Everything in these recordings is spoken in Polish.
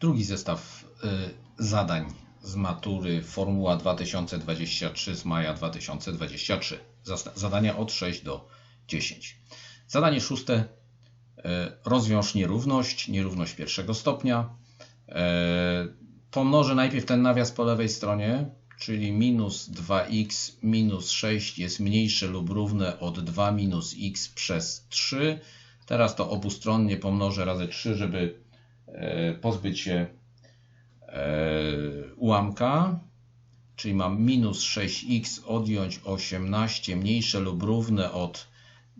Drugi zestaw y, zadań z matury Formuła 2023 z maja 2023. Zas- Zadania od 6 do 10. Zadanie szóste. y, Rozwiąż nierówność, nierówność pierwszego stopnia. Y, Pomnożę najpierw ten nawias po lewej stronie, czyli minus 2x minus 6 jest mniejsze lub równe od 2 minus x przez 3. Teraz to obustronnie pomnożę razy 3, żeby pozbyć się e, ułamka, czyli mam minus 6x odjąć 18 mniejsze lub równe od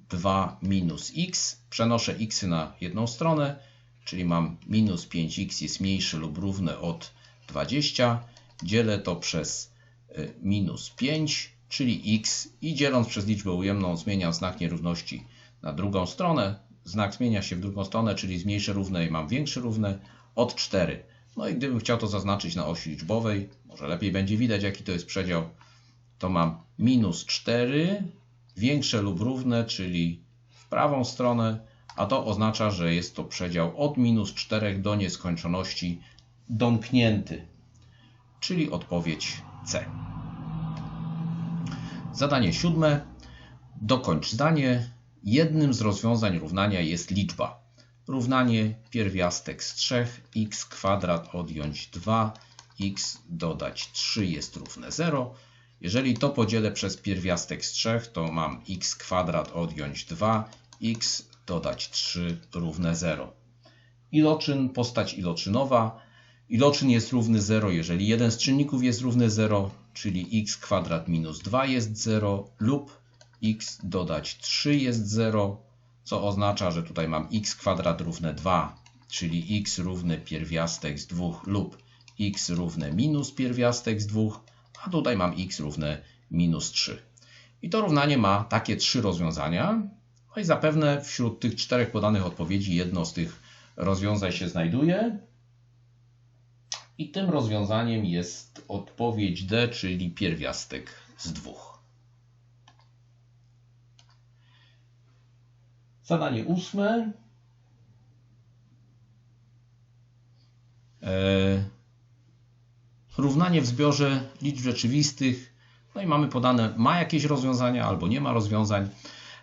2 minus x. Przenoszę x na jedną stronę, czyli mam minus 5x jest mniejsze lub równe od 20. Dzielę to przez y, minus 5, czyli x i dzieląc przez liczbę ujemną zmieniam znak nierówności na drugą stronę. Znak zmienia się w drugą stronę, czyli z mniejsze równe i mam większe równe od 4. No i gdybym chciał to zaznaczyć na osi liczbowej, może lepiej będzie widać jaki to jest przedział, to mam minus 4 większe lub równe, czyli w prawą stronę, a to oznacza, że jest to przedział od minus 4 do nieskończoności domknięty, czyli odpowiedź C. Zadanie siódme. Dokończ zdanie. Jednym z rozwiązań równania jest liczba. Równanie pierwiastek z 3 x kwadrat odjąć 2 x dodać 3 jest równe 0. Jeżeli to podzielę przez pierwiastek z 3, to mam x kwadrat odjąć 2 x dodać 3 równe 0. Iloczyn, postać iloczynowa. Iloczyn jest równy 0, jeżeli jeden z czynników jest równy 0, czyli x kwadrat minus 2 jest 0 lub x dodać 3 jest 0, co oznacza, że tutaj mam x kwadrat równe 2, czyli x równy pierwiastek z 2 lub x równe minus pierwiastek z 2, a tutaj mam x równe minus 3. I to równanie ma takie trzy rozwiązania. No i zapewne wśród tych czterech podanych odpowiedzi jedno z tych rozwiązań się znajduje. I tym rozwiązaniem jest odpowiedź D, czyli pierwiastek z dwóch. Zadanie ósme. E, równanie w zbiorze liczb rzeczywistych. No i mamy podane, ma jakieś rozwiązania albo nie ma rozwiązań.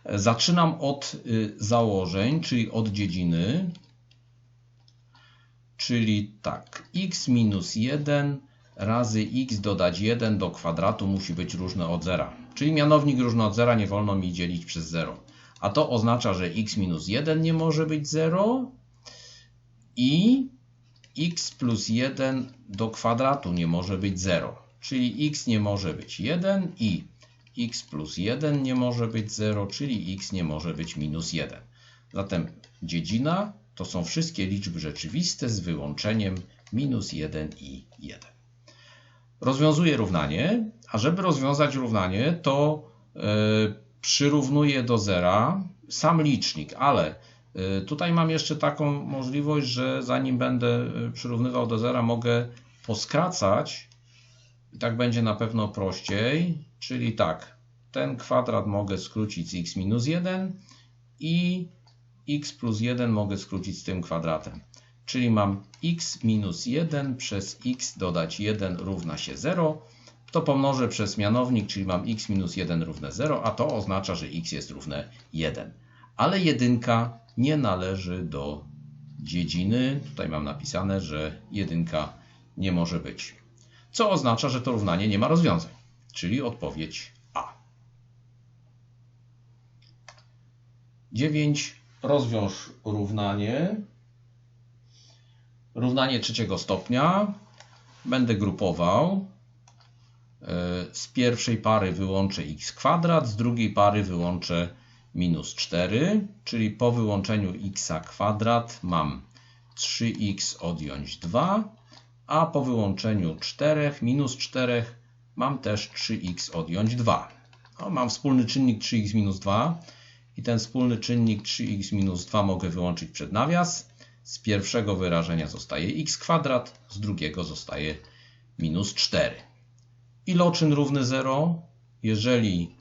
E, Zaczynam od y, założeń, czyli od dziedziny. Czyli tak, x minus 1 razy x dodać 1 do kwadratu musi być różne od zera. Czyli mianownik różny od zera nie wolno mi dzielić przez 0. A to oznacza, że x minus 1 nie może być 0 i x plus 1 do kwadratu nie może być 0. Czyli x nie może być 1 i x plus 1 nie może być 0, czyli x nie może być minus 1. Zatem dziedzina to są wszystkie liczby rzeczywiste z wyłączeniem minus 1 i 1. Rozwiązuję równanie, a żeby rozwiązać równanie, to yy, przyrównuję do zera sam licznik, ale yy, tutaj mam jeszcze taką możliwość, że zanim będę przyrównywał do zera, mogę poskracać tak będzie na pewno prościej, czyli tak, ten kwadrat mogę skrócić z x minus 1 i x plus 1 mogę skrócić z tym kwadratem. Czyli mam x minus 1 przez x dodać 1 równa się 0. To pomnożę przez mianownik, czyli mam x minus 1 równe 0, a to oznacza, że x jest równe 1. Ale jedynka nie należy do dziedziny. Tutaj mam napisane, że jedynka nie może być. Co oznacza, że to równanie nie ma rozwiązań. Czyli odpowiedź A. 9. Rozwiąż równanie. Równanie trzeciego stopnia. Będę grupował. Z pierwszej pary wyłączę x kwadrat, z drugiej pary wyłączę minus 4, czyli po wyłączeniu x kwadrat mam 3x odjąć 2, a po wyłączeniu 4 minus 4 mam też 3x odjąć 2. No, mam wspólny czynnik 3x minus 2 i ten wspólny czynnik 3x minus 2 mogę wyłączyć przed nawias. Z pierwszego wyrażenia zostaje x kwadrat, z drugiego zostaje minus 4. Iloczyn równy 0, jeżeli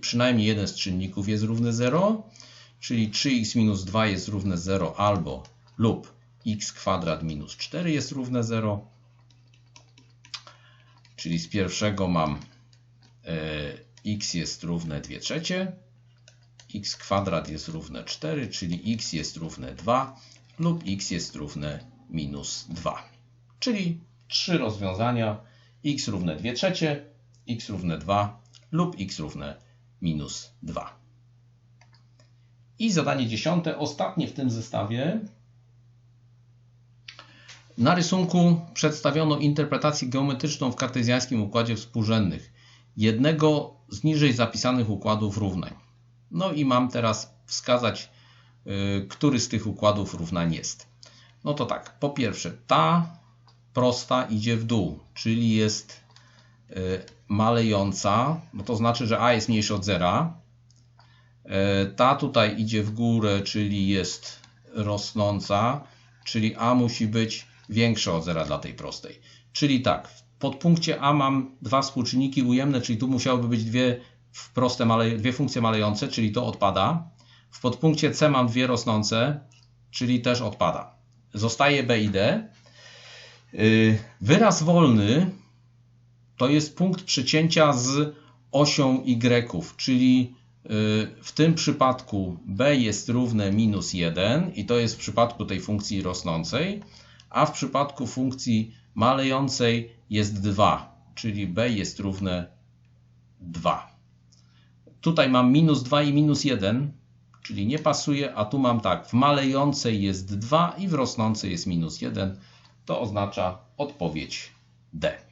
przynajmniej jeden z czynników jest równy 0, czyli 3x minus 2 jest równe 0 albo lub x kwadrat minus 4 jest równe 0. Czyli z pierwszego mam e, x jest równe 2 trzecie, x kwadrat jest równe 4, czyli x jest równe 2 lub x jest równe minus 2. Czyli trzy rozwiązania x równe 2 trzecie, x równe 2 lub x równe minus 2. I zadanie dziesiąte, ostatnie w tym zestawie. Na rysunku przedstawiono interpretację geometryczną w kartezjańskim układzie współrzędnych jednego z niżej zapisanych układów równań. No i mam teraz wskazać, y, który z tych układów równań jest. No to tak, po pierwsze, ta prosta idzie w dół, czyli jest y, malejąca, no to znaczy, że a jest mniejsze od zera. Y, Ta tutaj idzie w górę, czyli jest rosnąca, czyli a musi być większe od zera dla tej prostej. Czyli tak, w podpunkcie a mam dwa współczynniki ujemne, czyli tu musiałyby być dwie, proste male, dwie funkcje malejące, czyli to odpada. W podpunkcie c mam dwie rosnące, czyli też odpada. Zostaje b i d. Yy, Wyraz wolny to jest punkt przecięcia z osią y, czyli yy, w tym przypadku b jest równe minus 1 i to jest w przypadku tej funkcji rosnącej, a w przypadku funkcji malejącej jest 2, czyli b jest równe 2. Tutaj mam minus 2 i minus 1, czyli nie pasuje, a tu mam tak, w malejącej jest 2 i w rosnącej jest minus 1. To oznacza odpowiedź D.